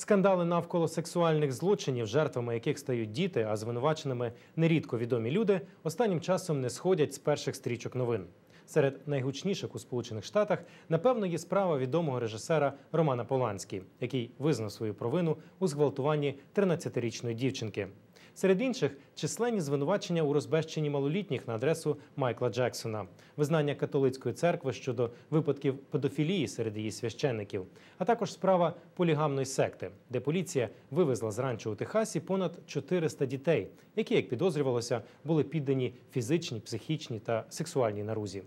Скандали навколо сексуальних злочинів, жертвами яких стають діти, а звинуваченими нерідко відомі люди, останнім часом не сходять з перших стрічок новин. Серед найгучніших у Сполучених Штатах, напевно, є справа відомого режисера Романа Поланський, який визнав свою провину у зґвалтуванні 13-річної дівчинки. Серед інших численні звинувачення у розбещенні малолітніх на адресу Майкла Джексона, визнання католицької церкви щодо випадків педофілії серед її священників, а також справа полігамної секти, де поліція вивезла з у Техасі понад 400 дітей, які, як підозрювалося, були піддані фізичній, психічній та сексуальній нарузі.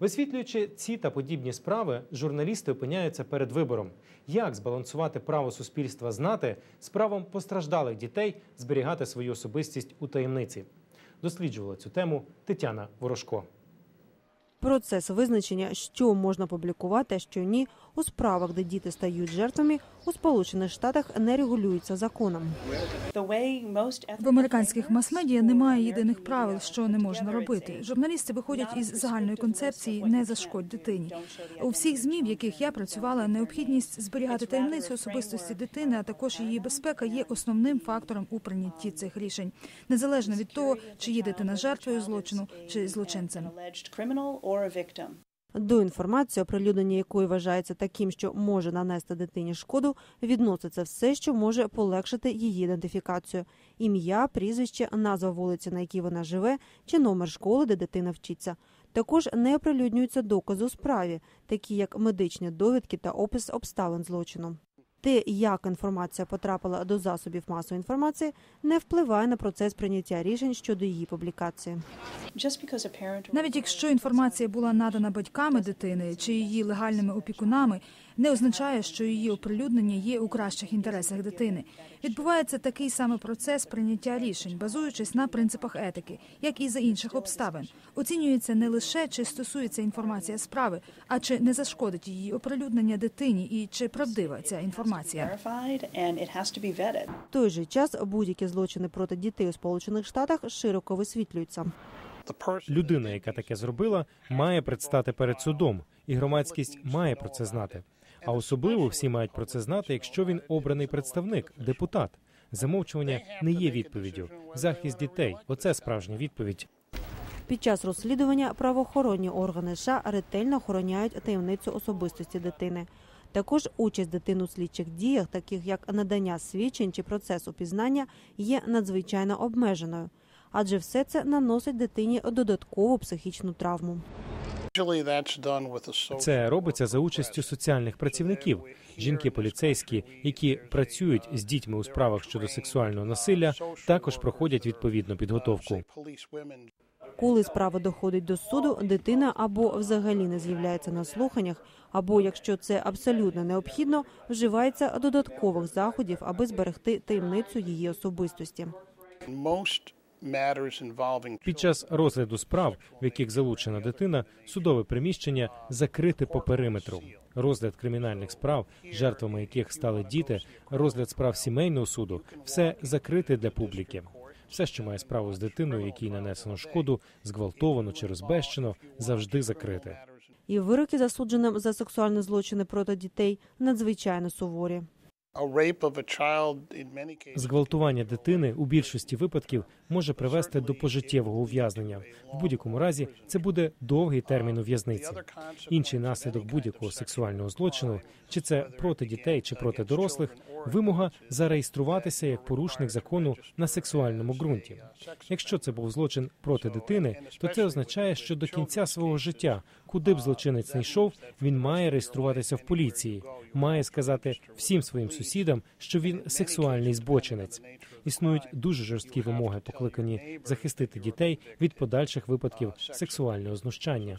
Висвітлюючи ці та подібні справи, журналісти опиняються перед вибором, як збалансувати право суспільства знати з правом постраждалих дітей зберігати свою особистість у таємниці. Досліджувала цю тему Тетяна Ворожко. Процес визначення, що можна публікувати, а що ні, у справах, де діти стають жертвами, у Сполучених Штатах не регулюється законом. В американських мас-медіа немає єдиних правил, що не можна робити. Журналісти виходять із загальної концепції не зашкодь дитині. У всіх змі, в яких я працювала, необхідність зберігати таємницю особистості дитини, а також її безпека є основним фактором у прийнятті цих рішень, незалежно від того, чи є дитина жертвою злочину чи злочинцем. До інформації, оприлюднення якої вважається таким, що може нанести дитині шкоду, відноситься все, що може полегшити її ідентифікацію: ім'я, прізвище, назва вулиці, на якій вона живе, чи номер школи, де дитина вчиться. Також не оприлюднюються докази у справі, такі як медичні довідки та опис обставин злочину. Те, як інформація потрапила до засобів масової інформації, не впливає на процес прийняття рішень щодо її публікації. Навіть якщо інформація була надана батьками дитини чи її легальними опікунами, не означає, що її оприлюднення є у кращих інтересах дитини. Відбувається такий самий процес прийняття рішень, базуючись на принципах етики, як і за інших обставин. Оцінюється не лише чи стосується інформація справи, а чи не зашкодить її оприлюднення дитині і чи правдива ця інформація. В той же час будь-які злочини проти дітей у Сполучених Штатах широко висвітлюються. Людина, яка таке зробила, має предстати перед судом, і громадськість має про це знати. А особливо всі мають про це знати, якщо він обраний представник, депутат. Замовчування не є відповіддю. Захист дітей оце справжня відповідь. Під час розслідування правоохоронні органи США ретельно охороняють таємницю особистості дитини. Також участь дитини у слідчих діях, таких як надання свідчень чи процес упізнання, є надзвичайно обмеженою, адже все це наносить дитині додаткову психічну травму. Це робиться за участю соціальних працівників. Жінки поліцейські, які працюють з дітьми у справах щодо сексуального насилля, також проходять відповідну підготовку. Коли справа доходить до суду, дитина або взагалі не з'являється на слуханнях, або якщо це абсолютно необхідно, вживається додаткових заходів, аби зберегти таємницю її особистості. Під час розгляду справ, в яких залучена дитина, судове приміщення закрите по периметру. Розгляд кримінальних справ, жертвами яких стали діти, розгляд справ сімейного суду все закрите для публіки. Все, що має справу з дитиною, якій нанесено шкоду, зґвалтовано чи розбещено, завжди закрите. І вироки засудженим за сексуальні злочини проти дітей надзвичайно суворі. Зґвалтування дитини у більшості випадків може привести до пожиттєвого ув'язнення. В будь-якому разі це буде довгий термін у в'язниці. Інший наслідок будь-якого сексуального злочину, чи це проти дітей, чи проти дорослих, вимога зареєструватися як порушник закону на сексуальному ґрунті. Якщо це був злочин проти дитини, то це означає, що до кінця свого життя, куди б злочинець не йшов, він має реєструватися в поліції, має сказати всім своїм сусідам, що він сексуальний збочинець. Існують дуже жорсткі вимоги, покликані захистити дітей від подальших випадків сексуального знущання.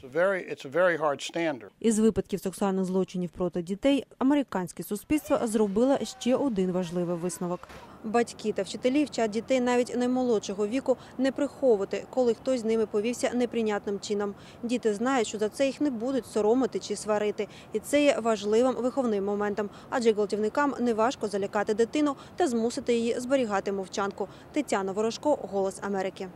Із випадків сексуальних злочинів проти дітей американське суспільство зробило ще один важливий висновок. Батьки та вчителі вчать дітей навіть наймолодшого віку не приховувати, коли хтось з ними повівся неприйнятним чином. Діти знають, що за це їх не будуть соромити чи сварити, і це є важливим виховним моментом, адже гвалтівникам неважко залякати дитину та змусити її зберігати мовчанку. Тетяна Ворожко, Голос Америки.